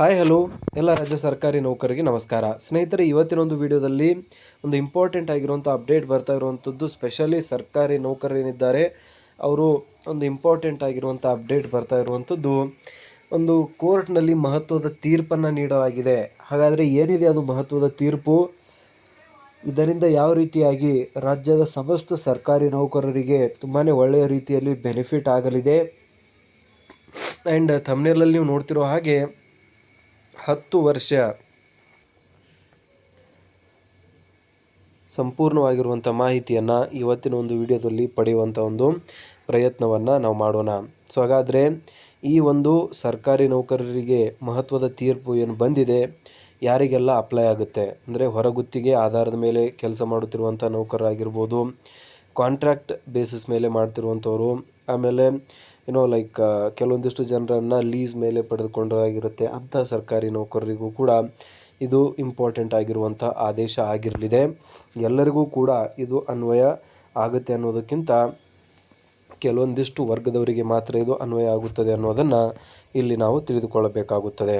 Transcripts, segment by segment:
Hi hello ಎಲ್ಲ ರಾಜ್ಯ ಸರ್ಕಾರಿ ನೌಕರರಿಗೆ ನಮಸ್ಕಾರ. ಸ್ನೇಹಿತರೆ, ಇವತ್ತಿನ ಒಂದು ವಿಡಿಯೋದಲ್ಲಿ ಒಂದು ಇಂಪಾರ್ಟೆಂಟ್ ಆಗಿರುವಂಥ ಅಪ್ಡೇಟ್ ಬರ್ತಾ ಇರುವಂಥದ್ದು ಸ್ಪೆಷಲಿ ಸರ್ಕಾರಿ ನೌಕರರೇನಿದ್ದಾರೆ. ಅವರು ಒಂದು ಇಂಪಾರ್ಟೆಂಟ್ ಆಗಿರುವಂಥ ಅಪ್ಡೇಟ್ ಬರ್ತಾ ಇರುವಂಥದ್ದು ಒಂದು ಕೋರ್ಟ್ನಲ್ಲಿ ಮಹತ್ವದ ತೀರ್ಪನ್ನು ನೀಡಲಾಗಿದೆ. ಹಾಗಾದರೆ ಏನಿದೆ ಅದು ಮಹತ್ವದ ತೀರ್ಪು? ಇದರಿಂದ ಯಾವ ರೀತಿಯಾಗಿ ರಾಜ್ಯದ ಸಮಸ್ತ ಸರ್ಕಾರಿ ನೌಕರರಿಗೆ ತುಂಬಾ ಒಳ್ಳೆಯ ರೀತಿಯಲ್ಲಿ ಬೆನಿಫಿಟ್ ಆಗಲಿದೆ? ಆ್ಯಂಡ್ ತಮ್ಮನೇರಲ್ಲಿ ನೀವು ನೋಡ್ತಿರೋ ಹಾಗೆ ಹತ್ತು ವರ್ಷ ಸಂಪೂರ್ಣವಾಗಿರುವಂಥ ಮಾಹಿತಿಯನ್ನು ಇವತ್ತಿನ ಒಂದು ವಿಡಿಯೋದಲ್ಲಿ ಪಡೆಯುವಂಥ ಒಂದು ಪ್ರಯತ್ನವನ್ನು ನಾವು ಮಾಡೋಣ. ಸೊ, ಹಾಗಾದರೆ ಈ ಒಂದು ಸರ್ಕಾರಿ ನೌಕರರಿಗೆ ಮಹತ್ವದ ತೀರ್ಪು ಏನು ಬಂದಿದೆ, ಯಾರಿಗೆಲ್ಲ ಅಪ್ಲೈ ಆಗುತ್ತೆ? ಅಂದರೆ ಹೊರಗುತ್ತಿಗೆ ಆಧಾರದ ಮೇಲೆ ಕೆಲಸ ಮಾಡುತ್ತಿರುವಂಥ ನೌಕರರಾಗಿರ್ಬೋದು ಕಾಂಟ್ರಾಕ್ಟ್ ಬೇಸಿಸ್ ಮೇಲೆ ಮಾಡ್ತಿರುವಂಥವ್ರು ಆಮೇಲೆ ಏನೋ ಲೈಕ್ ಕೆಲವೊಂದಿಷ್ಟು ಜನರನ್ನು ಲೀಸ್ ಮೇಲೆ ಪಡೆದುಕೊಂಡಾಗಿರುತ್ತೆ ಅಂಥ ಸರ್ಕಾರಿ ನೌಕರರಿಗೂ ಕೂಡ ಇದು ಇಂಪಾರ್ಟೆಂಟ್ ಆಗಿರುವಂಥ ಆದೇಶ ಆಗಿರಲಿದೆ. ಎಲ್ಲರಿಗೂ ಕೂಡ ಇದು ಅನ್ವಯ ಆಗುತ್ತೆ ಅನ್ನೋದಕ್ಕಿಂತ ಕೆಲವೊಂದಿಷ್ಟು ವರ್ಗದವರಿಗೆ ಮಾತ್ರ ಇದು ಅನ್ವಯ ಆಗುತ್ತದೆ ಅನ್ನೋದನ್ನು ಇಲ್ಲಿ ನಾವು ತಿಳಿದುಕೊಳ್ಳಬೇಕಾಗುತ್ತದೆ.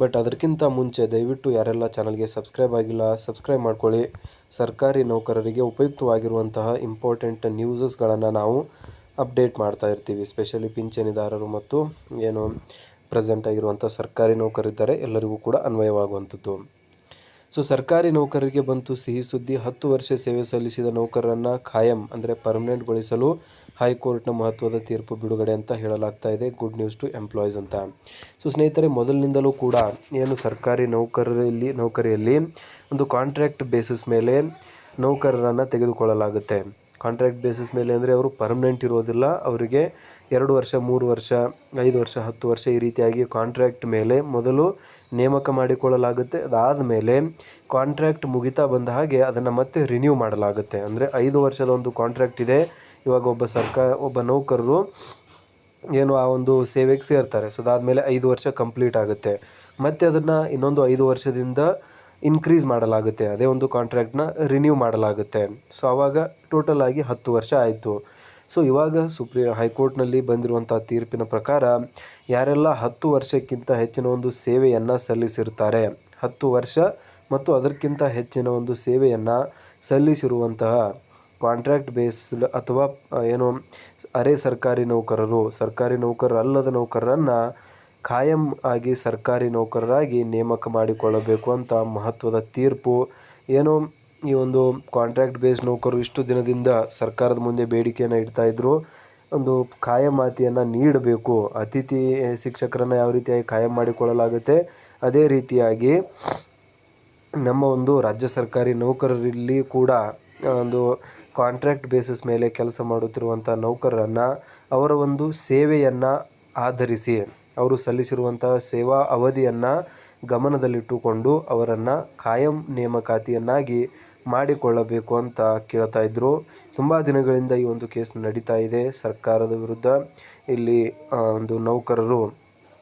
ಬಟ್ ಅದಕ್ಕಿಂತ ಮುಂಚೆ ದಯವಿಟ್ಟು ಯಾರೆಲ್ಲ ಚಾನಲ್ಗೆ ಸಬ್ಸ್ಕ್ರೈಬ್ ಆಗಿಲ್ಲ ಸಬ್ಸ್ಕ್ರೈಬ್ ಮಾಡ್ಕೊಳ್ಳಿ. ಸರ್ಕಾರಿ ನೌಕರರಿಗೆ ಉಪಯುಕ್ತವಾಗಿರುವಂತಹ ಇಂಪಾರ್ಟೆಂಟ್ ನ್ಯೂಸಸ್ಗಳನ್ನು ನಾವು ಅಪ್ಡೇಟ್ ಮಾಡ್ತಾ ಇರ್ತೀವಿ. ಸ್ಪೆಷಲಿ ಪಿಂಚಣಿದಾರರು ಮತ್ತು ಏನು ಪ್ರೆಸೆಂಟ್ ಆಗಿರುವಂಥ ಸರ್ಕಾರಿ ನೌಕರಿದ್ದಾರೆ, ಎಲ್ಲರಿಗೂ ಕೂಡ ಅನ್ವಯವಾಗುವಂಥದ್ದು. ಸೊ ಸರ್ಕಾರಿ ನೌಕರರಿಗೆ ಬಂತು ಸಿಹಿ ಸುದ್ದಿ. ಹತ್ತು ವರ್ಷ ಸೇವೆ ಸಲ್ಲಿಸಿದ ನೌಕರರನ್ನು ಖಾಯಂ ಅಂದರೆ ಪರ್ಮನೆಂಟ್ಗೊಳಿಸಲು ಹೈಕೋರ್ಟ್ನ ಮಹತ್ವದ ತೀರ್ಪು ಬಿಡುಗಡೆ ಅಂತ ಹೇಳಲಾಗ್ತಾ ಇದೆ. ಗುಡ್ ನ್ಯೂಸ್ ಟು ಎಂಪ್ಲಾಯೀಸ್ ಅಂತ. ಸೊ ಸ್ನೇಹಿತರೆ, ಮೊದಲಿನಿಂದಲೂ ಕೂಡ ಏನು ಸರ್ಕಾರಿ ನೌಕರರಲ್ಲಿ, ನೌಕರಿಯಲ್ಲಿ ಒಂದು ಕಾಂಟ್ರಾಕ್ಟ್ ಬೇಸಿಸ್ ಮೇಲೆ ನೌಕರರನ್ನು ತೆಗೆದುಕೊಳ್ಳಲಾಗುತ್ತೆ. ಕಾಂಟ್ರಾಕ್ಟ್ ಬೇಸಿಸ್ ಮೇಲೆ ಅಂದರೆ ಅವರು ಪರ್ಮನೆಂಟ್ ಇರೋದಿಲ್ಲ. ಅವರಿಗೆ ಎರಡು ವರ್ಷ, ಮೂರು ವರ್ಷ, ಐದು ವರ್ಷ, ಹತ್ತು ವರ್ಷ ಈ ರೀತಿಯಾಗಿ ಕಾಂಟ್ರಾಕ್ಟ್ ಮೇಲೆ ಮೊದಲು ನೇಮಕ ಮಾಡಿಕೊಳ್ಳಲಾಗುತ್ತೆ. ಅದಾದ ಮೇಲೆ ಕಾಂಟ್ರಾಕ್ಟ್ ಮುಗಿತಾ ಬಂದ ಹಾಗೆ ಅದನ್ನು ಮತ್ತೆ ರಿನ್ಯೂ ಮಾಡಲಾಗುತ್ತೆ. ಅಂದರೆ ಐದು ವರ್ಷದ ಒಂದು ಕಾಂಟ್ರಾಕ್ಟ್ ಇದೆ. ಇವಾಗ ಒಬ್ಬ ಸರ್ಕಾರ, ಒಬ್ಬ ನೌಕರರು ಏನು ಆ ಒಂದು ಸೇವೆಗೆ ಸೇರ್ತಾರೆ. ಸೊ ಅದಾದಮೇಲೆ ಐದು ವರ್ಷ ಕಂಪ್ಲೀಟ್ ಆಗುತ್ತೆ. ಮತ್ತು ಅದನ್ನು ಇನ್ನೊಂದು ಐದು ವರ್ಷದಿಂದ ಇನ್ಕ್ರೀಸ್ ಮಾಡಲಾಗುತ್ತೆ. ಅದೇ ಒಂದು ಕಾಂಟ್ರಾಕ್ಟ್ನ ರಿನ್ಯೂ ಮಾಡಲಾಗುತ್ತೆ. ಸೊ ಆವಾಗ ಟೋಟಲ್ ಆಗಿ ಹತ್ತು ವರ್ಷ ಆಯಿತು. ಸೊ ಇವಾಗ ಸುಪ್ರೀ, ಹೈಕೋರ್ಟ್ನಲ್ಲಿ ಬಂದಿರುವಂಥ ತೀರ್ಪಿನ ಪ್ರಕಾರ ಯಾರೆಲ್ಲ ಹತ್ತು ವರ್ಷಕ್ಕಿಂತ ಹೆಚ್ಚಿನ ಒಂದು ಸೇವೆಯನ್ನು ಸಲ್ಲಿಸಿರ್ತಾರೆ, ಹತ್ತು ವರ್ಷ ಮತ್ತು ಅದಕ್ಕಿಂತ ಹೆಚ್ಚಿನ ಒಂದು ಸೇವೆಯನ್ನು ಸಲ್ಲಿಸಿರುವಂತಹ ಕಾಂಟ್ರಾಕ್ಟ್ ಬೇಸ್ ಅಥವಾ ಏನು, ಅರೆ ಸರ್ಕಾರಿ ನೌಕರರು, ಸರ್ಕಾರಿ ನೌಕರರಲ್ಲದ ನೌಕರರನ್ನು ಖಾಯಂ ಆಗಿ ಸರ್ಕಾರಿ ನೌಕರರಾಗಿ ನೇಮಕ ಮಾಡಿಕೊಳ್ಳಬೇಕು ಅಂತ ಮಹತ್ವದ ತೀರ್ಪು. ಏನು ಈ ಒಂದು ಕಾಂಟ್ರಾಕ್ಟ್ ಬೇಸ್ ನೌಕರರು ಇಷ್ಟು ದಿನದಿಂದ ಸರ್ಕಾರದ ಮುಂದೆ ಬೇಡಿಕೆಯನ್ನು ಇಡ್ತಾ ಇದ್ರು. ಒಂದು ಖಾಯಮಾತಿಯನ್ನು ನೀಡಬೇಕು. ಅತಿಥಿ ಶಿಕ್ಷಕರನ್ನು ಯಾವ ರೀತಿಯಾಗಿ ಖಾಯಂ ಮಾಡಿಕೊಳ್ಳಲಾಗುತ್ತೆ? ಅದೇ ರೀತಿಯಾಗಿ ನಮ್ಮ ಒಂದು ರಾಜ್ಯ ಸರ್ಕಾರಿ ನೌಕರರಲ್ಲಿ ಕೂಡ ಒಂದು ಕಾಂಟ್ರಾಕ್ಟ್ ಬೇಸಿಸ್ ಮೇಲೆ ಕೆಲಸ ಮಾಡುತ್ತಿರುವಂಥ ನೌಕರರನ್ನು ಅವರ ಒಂದು ಸೇವೆಯನ್ನು ಆಧರಿಸಿ ಅವರು ಸಲ್ಲಿಸಿರುವಂತಹ ಸೇವಾ ಅವಧಿಯನ್ನು ಗಮನದಲ್ಲಿಟ್ಟುಕೊಂಡು ಅವರನ್ನು ಕಾಯಂ ನೇಮಕಾತಿಯನ್ನಾಗಿ ಮಾಡಿಕೊಳ್ಳಬೇಕು ಅಂತ ಕೇಳ್ತಾ ಇದ್ದರು ತುಂಬ ದಿನಗಳಿಂದ ಈ ಒಂದು ಕೇಸ್ ನಡೀತಾ ಇದೆ. ಸರ್ಕಾರದ ವಿರುದ್ಧ ಇಲ್ಲಿ ಒಂದು ನೌಕರರು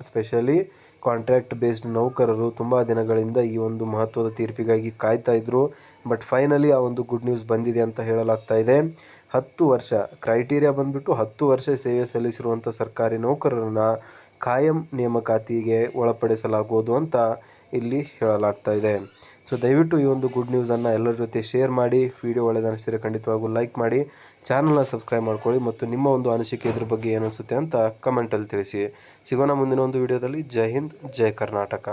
ಸ್ಪೆಷಲಿ ಕಾಂಟ್ರಾಕ್ಟ್ ಬೇಸ್ಡ್ ನೌಕರರು ತುಂಬ ದಿನಗಳಿಂದ ಈ ಒಂದು ಮಹತ್ವದ ತೀರ್ಪಿಗಾಗಿ ಕಾಯ್ತಾ ಇದ್ದರು ಬಟ್ ಫೈನಲಿ ಆ ಒಂದು ಗುಡ್ ನ್ಯೂಸ್ ಬಂದಿದೆ ಅಂತ ಹೇಳಲಾಗ್ತಾ ಇದೆ. ಹತ್ತು ವರ್ಷ ಕ್ರೈಟೀರಿಯಾ ಬಂದುಬಿಟ್ಟು ಹತ್ತು ವರ್ಷ ಸೇವೆ ಸಲ್ಲಿಸಿರುವಂಥ ಸರ್ಕಾರಿ ನೌಕರರನ್ನು ಕಾಯಂ ನೇಮಕಾತಿಗೆ ಒಳಪಡಿಸಲಾಗುವುದು ಅಂತ ಇಲ್ಲಿ ಹೇಳಲಾಗ್ತಾ ಇದೆ. ಸೊ, ದಯವಿಟ್ಟು ಈ ಒಂದು ಗುಡ್ ನ್ಯೂಸನ್ನು ಎಲ್ಲರ ಜೊತೆ ಶೇರ್ ಮಾಡಿ ವಿಡಿಯೋ ಒಳ್ಳೆಯದನಿಸಿದರೆ ಖಂಡಿತವಾಗೂ ಲೈಕ್ ಮಾಡಿ ಚಾನಲ್ನ ಸಬ್ಸ್ಕ್ರೈಬ್ ಮಾಡ್ಕೊಳ್ಳಿ ಮತ್ತು ನಿಮ್ಮ ಒಂದು ಅನಿಸಿಕೆ ಇದ್ರ ಬಗ್ಗೆ ಏನು ಅನಿಸುತ್ತೆ ಅಂತ ಕಮೆಂಟಲ್ಲಿ ತಿಳಿಸಿ. ಸಿಗೋಣ ಮುಂದಿನ ಒಂದು ವಿಡಿಯೋದಲ್ಲಿ ಜೈ ಹಿಂದ್, ಜೈ ಕರ್ನಾಟಕ.